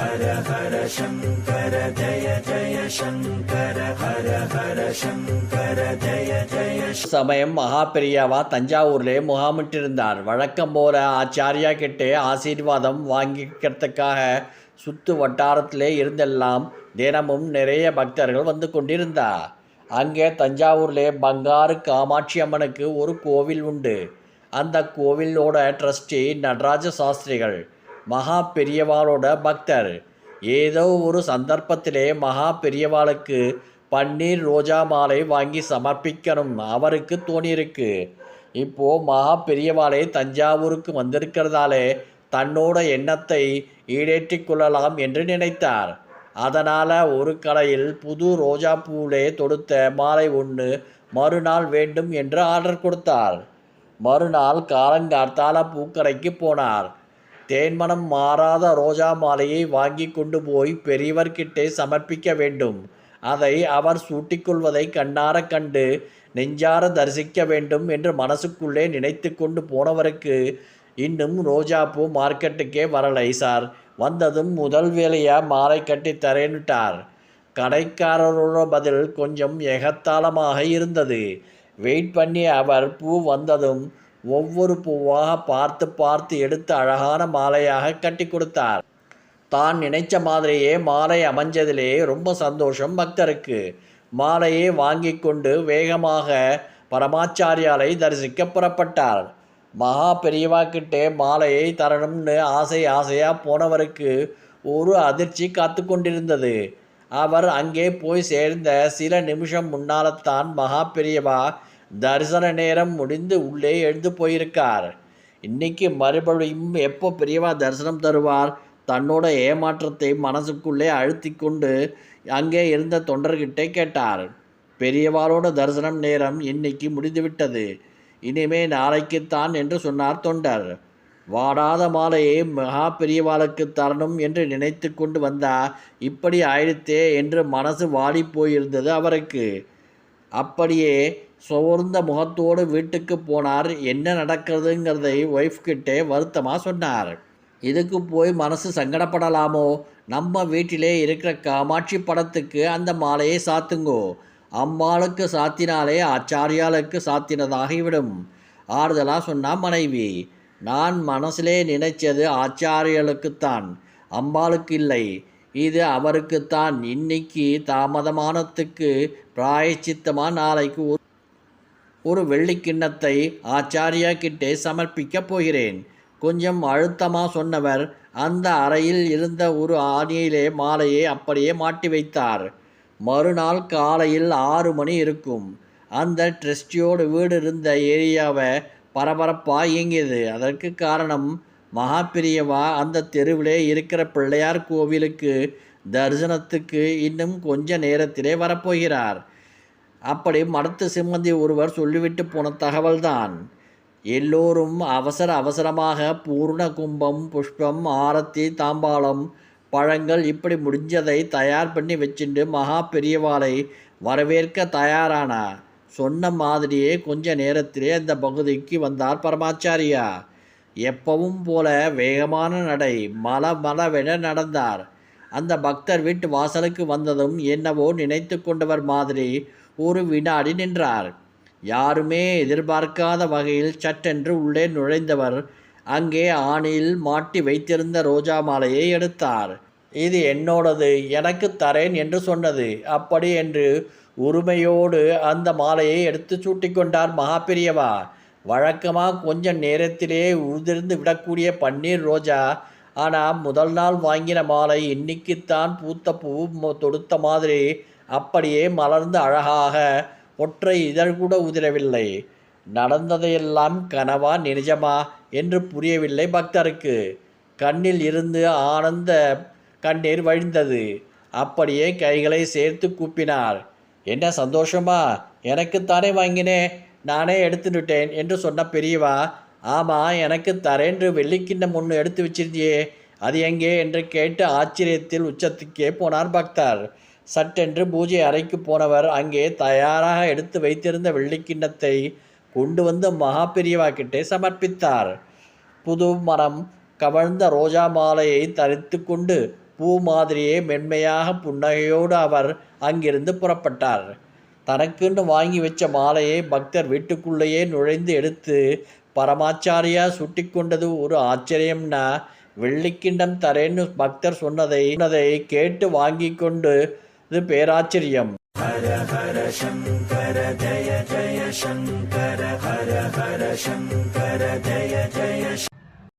ஹர ஹர சங்கர ஜய ஜய சங்கர ஹர ஹர சங்கர ஜய ஜய சமயம் மகாபெரியாவா தஞ்சாவூர்லே முகாமிட்டிருந்தார். வழக்கம் போல ஆச்சாரியா கிட்டே ஆசீர்வாதம் வாங்கிக்கிறதுக்காக சுத்து வட்டாரத்திலே இருந்தெல்லாம் தினமும் நிறைய பக்தர்கள் வந்து கொண்டிருந்தா அங்கே தஞ்சாவூர்லே பங்காரு காமாட்சி அம்மனுக்கு ஒரு கோவில் உண்டு. அந்த கோவிலோட ட்ரஸ்டி நடராஜ சாஸ்திரிகள் மகா பெரியவாளோட பக்தர். ஏதோ ஒரு சந்தர்ப்பத்திலே மகா பெரியவாளுக்கு பன்னீர் ரோஜா மாலை வாங்கி சமர்ப்பிக்கணும். அவருக்கு தோணியிருக்கு. இப்போ மகா பெரியவாளே தஞ்சாவூருக்கு வந்திருக்கிறதாலே தன்னோட எண்ணத்தை ஈடேற்றிக் கொள்ளலாம் என்று நினைத்தார். அதனால் ஒரு கடையில் புது ரோஜா பூவிலே தொடுத்த மாலை ஒன்று மறுநாள் வேண்டும் என்று ஆர்டர் கொடுத்தார். மறுநாள் காலங்கார்த்தால பூக்கடைக்கு போனார். தேன்மனம் மாறாத ரோஜா மாலையை வாங்கி கொண்டு போய் பெரியவர்கிட்டே சமர்ப்பிக்க வேண்டும். அதை அவர் சூட்டிக்கொள்வதை கண்ணார கண்டு நெஞ்சார தரிசிக்க வேண்டும் என்று மனசுக்குள்ளே நினைத்து கொண்டு போனவருக்கு இன்னும் ரோஜாப்பூ மார்க்கெட்டுக்கே வரலை சார். வந்ததும் முதல் வேலையாக மாலை கட்டி தரேன்னுட்டார். கடைக்காரரோட பதில் கொஞ்சம் எகத்தாளமாக இருந்தது. வெயிட் பண்ணி அவர் பூ வந்ததும் ஒவ்வொரு பூவாக பார்த்து பார்த்து எடுத்து அழகான மாலையாக கட்டி கொடுத்தார். தான் நினைச்ச மாதிரியே மாலை அமைஞ்சதிலே ரொம்ப சந்தோஷம் பக்தருக்கு. மாலையை வாங்கி கொண்டு வேகமாக பரமாச்சாரியாரை தரிசிக்க புறப்பட்டார். மகா பெரியவாக்கிட்டே மாலையை தரணும்னு ஆசை ஆசையாக போனவருக்கு ஒரு அதிர்ச்சி காத்து கொண்டிருந்தது. அவர் அங்கே போய் சேர்ந்த சில நிமிஷம் முன்னால்தான் மகா பெரியவா தரிசன நேரம் முடிந்து உள்ளே எழுந்து போயிருக்கார். இன்னைக்கு மறுபடியும் எப்போ பெரியவா தரிசனம் தருவார்? தன்னோட ஏமாற்றத்தை மனசுக்குள்ளே அழுத்தி கொண்டு அங்கே இருந்த தொண்டர்கிட்டே கேட்டார். பெரியவாரோட தரிசனம் நேரம் இன்னைக்கு முடிந்துவிட்டது. இனிமே நாளைக்குத்தான் என்று சொன்னார் தொண்டர். வாடாத மாலையை மகா பெரியவாளுக்கு தரணும் என்று நினைத்து கொண்டு வந்தா இப்படி ஆயிடுத்தே என்று மனசு வாடி போயிருந்தது அவருக்கு. அப்படியே சோர்ந்த முகத்தோடு வீட்டுக்கு போனார். என்ன நடக்கிறதுங்கிறதை ஒய்ஃப் கிட்டே வருத்தமாக சொன்னார். இதுக்கு போய் மனசு சங்கடப்படலாமோ? நம்ம வீட்டிலே இருக்கிற காமாட்சி படத்துக்கு அந்த மாலையை சாத்துங்கோ. அம்மாளுக்கு சாத்தினாலே ஆச்சாரியாளுக்கு சாத்தினதாகிவிடும். ஆறுதலாக சொன்னா மனைவி நான் மனசிலே நினைச்சது ஆச்சாரியாளுக்குத்தான் அம்பாளுக்கு இல்லை. இது அவருக்குத்தான். இன்னைக்கு தாமதமானத்துக்கு பிராயச்சித்தமாக நாளைக்கு ஒரு வெள்ளிக்கிண்ணத்தை ஆச்சாரியா கிட்டே சமர்ப்பிக்கப் போகிறேன். கொஞ்சம் அழுத்தமாக சொன்னவர் அந்த அறையில் இருந்த ஒரு ஆணியிலே மாலையை அப்படியே மாட்டி வைத்தார். மறுநாள் காலையில் ஆறு மணி இருக்கும். அந்த ட்ரஸ்டியோட வீடு இருந்த ஏரியாவை பரபரப்பாக இயங்கியது. அதற்கு காரணம் மகாபிரியவா அந்த தெருவிலே இருக்கிற பிள்ளையார் கோவிலுக்கு தரிசனத்துக்கு இன்னும் கொஞ்ச நேரத்திலே வரப்போகிறார். அப்படி மடத்து சிம்மந்தி ஒருவர் சொல்லிவிட்டு போன தகவல்தான். எல்லோரும் அவசர அவசரமாக பூர்ண கும்பம் புஷ்பம் ஆரத்தி தாம்பாளம் பழங்கள் இப்படி முடிஞ்சதை தயார் பண்ணி வச்சுட்டு மகா பெரியவாளை வரவேற்க தயாரானா? சொன்ன மாதிரியே கொஞ்ச நேரத்திலே அந்த பகுதிக்கு வந்தார் பரமாச்சாரியா. எப்பவும் போல வேகமான நடை மல மலவென நடந்தார். அந்த பக்தர் வீட்டு வாசலுக்கு வந்ததும் என்னவோ நினைத்து கொண்டவர் மாதிரி ஒரு வினாடி நின்றார். யாருமே எதிர்பார்க்காத வகையில் சட்டென்று உள்ளே நுழைந்தவர் அங்கே ஆணியில் மாட்டி வைத்திருந்த ரோஜா மாலையை எடுத்தார். இது என்னோடது எனக்கு தரேன் என்று சொன்னது. அப்படி என்று உரிமையோடு அந்த மாலையை எடுத்து சூட்டிக்கொண்டார் மகாபெரியவா. வழக்கமாக கொஞ்ச நேரத்திலே உதிர்ந்து விடக்கூடிய பன்னீர் ரோஜா. ஆனால் முதல் நாள் வாங்கின மாலை இன்னைக்குத்தான் பூத்த பூ தொடுத்த மாதிரி அப்படியே மலர்ந்து அழகாக ஒற்றை இதழ் கூட உதிரவில்லை. நடந்ததையெல்லாம் கனவா நிஜமா என்று புரியவில்லை பக்தருக்கு. கண்ணில் இருந்து ஆனந்த கண்ணீர் வழிந்தது. அப்படியே கைகளை சேர்த்து கூப்பினார். என்ன சந்தோஷமா? எனக்குத்தானே வாங்கினேன் நானே எடுத்துட்டேன் என்று சொன்ன பெரியவா ஆமாம் எனக்கு தரேன்று வெள்ளிக்கிண்ணம் ஒன்று எடுத்து வச்சிருந்தியே. அது எங்கே? என்று கேட்டு ஆச்சரியத்தில் உச்சத்துக்கே போனார் பக்தர். சட்டென்று பூஜை அறைக்கு போனவர் அங்கே தயாராக எடுத்து வைத்திருந்த வெள்ளிக்கிண்ணத்தை கொண்டு வந்து மகா பெரியவா கிட்டே சமர்ப்பித்தார். புது மரம் கவழ்ந்த ரோஜா மாலையை தரித்து கொண்டு பூ மாதிரியே மென்மையாக புன்னகையோடு அவர் அங்கிருந்து புறப்பட்டார். தனக்குன்னு வாங்கி வச்ச மாலையை பக்தர் வீட்டுக்குள்ளேயே நுழைந்து எடுத்து பரமாச்சாரியா சுட்டி கொண்டது ஒரு ஆச்சரியம்னா வெள்ளிக்கிண்டம் தரேன்னு பக்தர் சொன்னதை சொன்னதை கேட்டு வாங்கி கொண்டு இது பேராச்சரியம். ஹர ஹர சங்கர ஜய ஜய சங்கர ஹர ஹர சங்கர ஜய ஜய